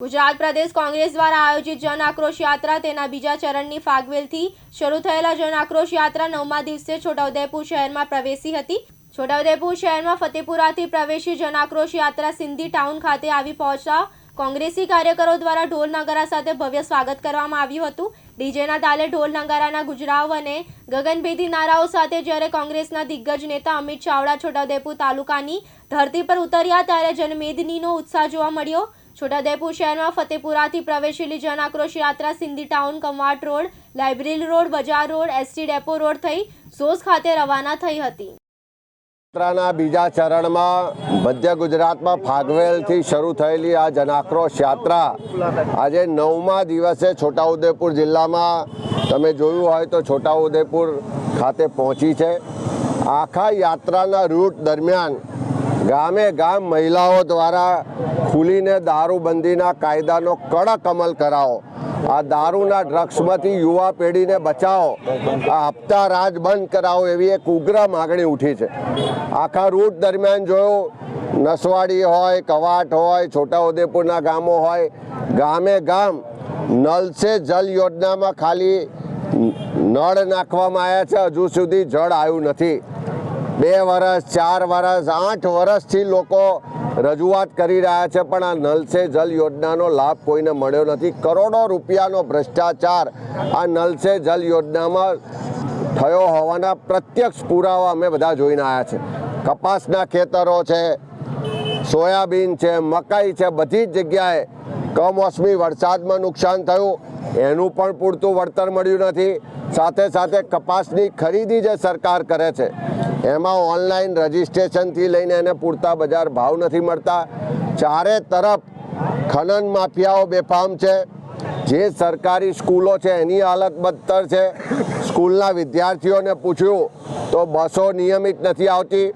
ગુજરાત પ્રદેશ કોંગ્રેસ દ્વારા આયોજિત જન આક્રોશ યાત્રા તેના બીજા ચરણની ફાગવેલથી શરૂ થયેલા જન આક્રોશ યાત્રા નવમા દિવસે છોટાઉદેપુર શહેરમાં પ્રવેશી હતી. છોટાઉદેપુર શહેરમાં ફતેપુરાથી પ્રવેશી જન આક્રોશ યાત્રા સિંધી ટાઉન ખાતે આવી પહોંચતા કોંગ્રેસી કાર્યકરો દ્વારા ઢોલ નગારા સાથે ભવ્ય સ્વાગત કરવામાં આવ્યું હતું. ડીજેના તાલે ઢોલ નગારાના ગુજરાવ અને ગગનભેદી નારાઓ સાથે જ્યારે કોંગ્રેસના દિગ્ગજ નેતા અમિત ચાવડા છોટાઉદેપુર તાલુકાની ધરતી પર ઉતર્યા ત્યારે જનમેદનીનો ઉત્સાહ જોવા મળ્યો. છોટાઉદેપુર શહેરમાં ફતેપુરાથી પ્રવેશેલી Jan Aakrosh Yatra Sindhi town Kamat road, library road, બજાર રોડ, એસટી ડેપો રોડ થઈ સોસ ખાતે રવાના થઈ હતી. યાત્રાના બીજા ચરણમાં મધ્ય ગુજરાતમાં ફાગવેલથી શરૂ થયેલી આ જનાક્રોશ યાત્રા આજે નવમા દિવસે છોટાઉદેપુર જિલ્લામાં તમે જોયું હોય તો છોટાઉદેપુર ખાતે પહોંચી છે. આખા યાત્રાના રૂટ દરમિયાન ગામે ગામ મહિલાઓ દ્વારા ખુલીને દારૂબંધીના કાયદાનો કડક અમલ કરાવો. આ દારૂના ડ્રગ્સમાંથી યુવા પેઢીને બચાવો. આ હપ્તા રાજ બંધ કરાવો એવી એક ઉગ્ર માગણી ઉઠી છે. આખા રૂટ દરમિયાન જોયો, નસવાડી હોય, કવાટ હોય, છોટાઉદેપુરના ગામો હોય, ગામે ગામ નલ સે જલ યોજનામાં ખાલી નળ નાખવામાં આવ્યા છે, હજુ સુધી જળ આવ્યું નથી. બે વર્ષ ચાર વર્ષ આઠ વર્ષથી લોકો રજૂઆત કરી રહ્યા છે, પણ આ નલ સે જલ યોજનાનો લાભ કોઈને મળ્યો નથી. કરોડો રૂપિયાનો ભ્રષ્ટાચાર આ નલ સે જલ યોજનામાં થયો હોવાના પ્રત્યક્ષ પુરાવા અમે બધા જોઈને આવ્યા છે. કપાસના ખેતરો છે, સોયાબીન છે, મકાઈ છે, બધી જ જગ્યાએ કમોસમી વરસાદમાં નુકસાન થયું. એનું પણ પૂરતું વળતર મળ્યું નથી. સાથે સાથે કપાસની ખરીદી જે સરકાર કરે છે, એમાં ઓનલાઈન રજિસ્ટ્રેશનથી લઈને એને પૂરતા બજાર ભાવ નથી મળતા. ચારે તરફ ખનન માફિયાઓ બેફામ છે. જે સરકારી સ્કૂલો છે, એની હાલત બદતર છે. સ્કૂલના વિદ્યાર્થીઓને પૂછ્યું, તો બસો નિયમિત નથી આવતી.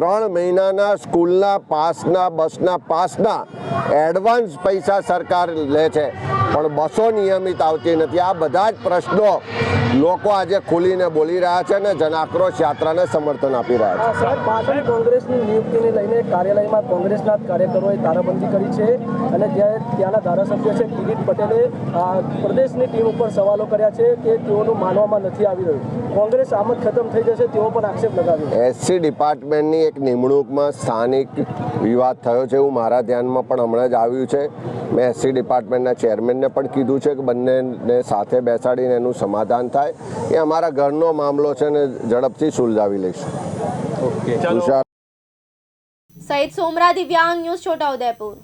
ત્રણ મહિનાના સ્કૂલના પાસના, બસના પાસના એડવાન્સ પૈસા સરકાર લે છે. પણ બસો નિયમિત આવતી નથી. આ બધા જ પ્રશ્નો લોકો આજે ખુલીને બોલી રહ્યા છે અને જનાક્રોશ યાત્રાને સમર્થન આપી રહ્યા છે. પાટણ કોંગ્રેસની નિયુક્તિને લઈને કાર્યાલયમાં કોંગ્રેસના કાર્યકરોએ તારાબંધી કરી છે અને જ્યારે ત્યાંના ધારાસભ્ય છે કિરીટ પટેલે પ્રદેશની ટીમ ઉપર સવાલો કર્યા છે કે તેઓનું માનવામાં નથી આવી રહ્યું. કોંગ્રેસ આમ જ ખતમ થઈ જશે તેવો પણ આક્ષેપ લગાવ્યો. એસસી ડિપાર્ટમેન્ટની એક નિમણૂકમાં સ્થાનિક વિવાદ થયો છે એવું મારા ધ્યાનમાં પણ હમણાં જ આવ્યું છે. મેં એસસી ડિપાર્ટમેન્ટના ચેરમેનને પણ કીધું છે કે બંનેને સાથે બેસાડીને એનું સમાધાન થાય. એ અમારા ઘરનો મામલો છે ને ઝડપથી સુલઝાવી લઈશું. તુષાર સહિત સોમરા દિવ્યાંગ ન્યૂઝ છોટાઉદેપુર